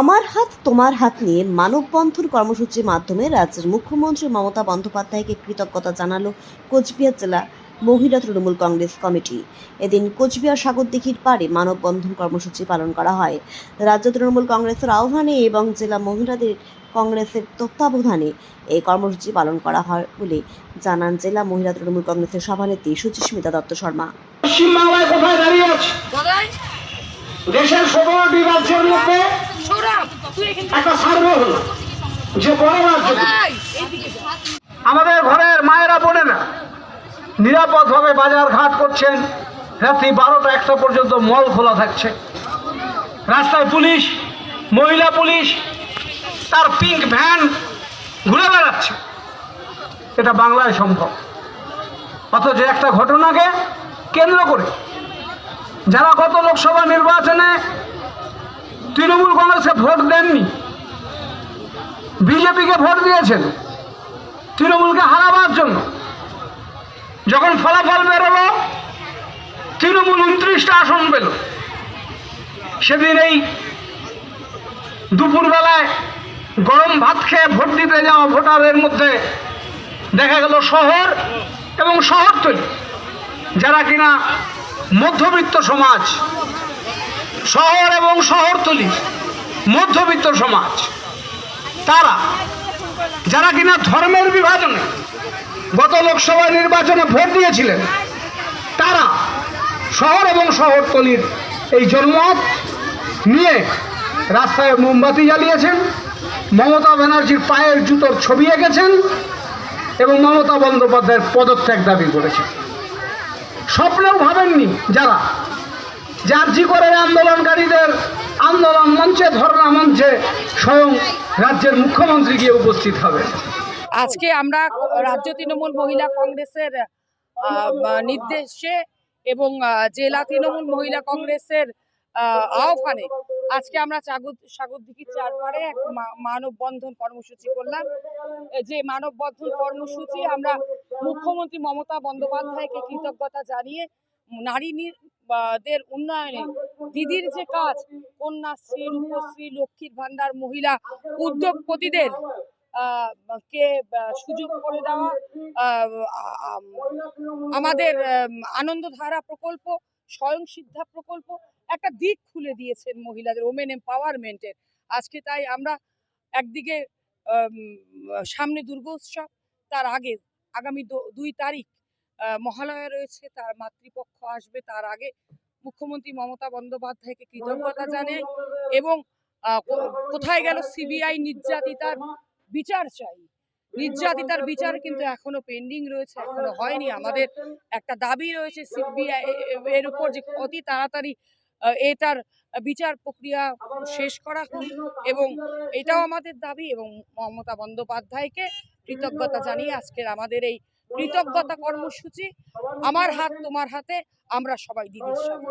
আমার হাত তোমার হাত নিয়ে মানববন্ধন কর্মসূচির মাধ্যমে রাজ্যের মুখ্যমন্ত্রী মমতা বন্দ্যোপাধ্যায়কে কৃতজ্ঞতা জানালো কোচবিহার জেলা মহিলা তৃণমূল কংগ্রেস কমিটি। এদিন কোচবিহার সাগরদিঘির পাড়ে মানববন্ধন কর্মসূচি পালন করা হয়। রাজ্য তৃণমূল কংগ্রেসের আহ্বানে এবং জেলা মহিলাদের কংগ্রেসের তত্ত্বাবধানে এই কর্মসূচি পালন করা হয় বলে জানান জেলা মহিলা তৃণমূল কংগ্রেসের সভানেত্রী সুচিস্মিতা দত্ত শর্মা। পশ্চিমবাংলায় কোথায় দাঁড়িয়ে আছে? দেশের সতেরোটি রাজ্যের মধ্যে যে। আমাদের ঘরের মায়েরা বলে বোনেরা নিরাপদভাবে বাজার ঘাট করছেন। রাত্রি বারোটা একটা পর্যন্ত মল খোলা থাকছে। রাস্তায় পুলিশ মহিলা পুলিশ তার পিঙ্ক ভ্যান ঘুরে বেড়াচ্ছে। এটা বাংলায় সম্ভব। অথচ একটা ঘটনাকে কেন্দ্র করে যারা গত লোকসভা নির্বাচনে কংগ্রেসে ভোট দেননি। বিজেপিকে ভোট দিয়েছেন। তৃণমূলকে হারাবার জন্য। যখন ফলাফল বেরোলো, তৃণমূল উনত্রিশটা আসন পেল। সেদিন এই দুপুরবেলায় গরম ভাত খেয়ে ভোট দিতে যাওয়া ভোটারের মধ্যে দেখা গেল শহর এবং শহরতলি। যারা কিনা মধ্যবিত্ত সমাজ, শহর এবং শহরতলি মধ্যবিত্ত সমাজ। তারা, যারা কিনা ধর্মের বিভাজনে গত লোকসভা নির্বাচনে ভোট দিয়েছিলেন, তারা শহর এবং শহরতলির এই জন্মত নিয়ে রাস্তায় মোমবাতি জ্বালিয়েছেন, মমতা ব্যানার্জির পায়ের জুতোর ছবি এঁকেছেন এবং মমতা বন্দ্যোপাধ্যায়ের পদত্যাগ দাবি করেছেন। স্বপ্নেও ভাবেননি যারা জার্জি করে আন্দোলনকারীদের আন্দোলন মঞ্চে, ধর্ণা মঞ্চে স্বয়ং রাজ্যের মুখ্যমন্ত্রী গিয়ে উপস্থিত হবে। আজকে আমরা রাজ্য তৃণমূল মহিলা কংগ্রেসের নির্দেশে এবং জেলা তৃণমূল মহিলা কংগ্রেসের আহ্বানে আজকে আমরা সাগর সাগরদিঘির চারপাড়ে এক মানববন্ধন কর্মসূচি করলাম। যে মানববন্ধন কর্মসূচি আমরা মুখ্যমন্ত্রী মমতা বন্দ্যোপাধ্যায়কে কৃতজ্ঞতা জানিয়ে নারী দের উন্নয়নে দিদির যে কাজ কন্যাশ্রী রূপশ্রী লক্ষ্মীর ভান্ডার মহিলা উদ্যোগপতিদের কে সুযোগ করে দেওয়া আমাদের আম, আনন্দধারা প্রকল্প স্বয়ং সিদ্ধা প্রকল্প একটা দিক খুলে দিয়েছেন মহিলাদের ওমেন এম্পাওয়ারমেন্টের আজকে তাই আমরা একদিকে সামনে দুর্গোৎসব তার আগে আগামী দুই তারিখ মহালয়া রয়েছে তার মাতৃপক্ষ আসবে তার আগে মুখ্যমন্ত্রী মমতা বন্দ্যোপাধ্যায়কে কৃতজ্ঞতা জানাই এবং কোথায় গেল সিবিআই নির্যাতিতার বিচার চাই। নির্যাতিতার বিচার কিন্তু এখনও পেন্ডিং রয়েছে এখনও হয়নি। আমাদের একটা দাবি রয়েছে সিবিআই এর উপর যে অতি তাড়াতাড়ি এটার বিচার প্রক্রিয়া শেষ করা হোক এবং এটাও আমাদের দাবি এবং মমতা বন্দ্যোপাধ্যায়কে কৃতজ্ঞতা জানিয়ে আজকের আমাদের এই কৃতজ্ঞতা কর্মসূচি। আমার হাত তোমার হাতে। আমরা সবাই দিদির সাথে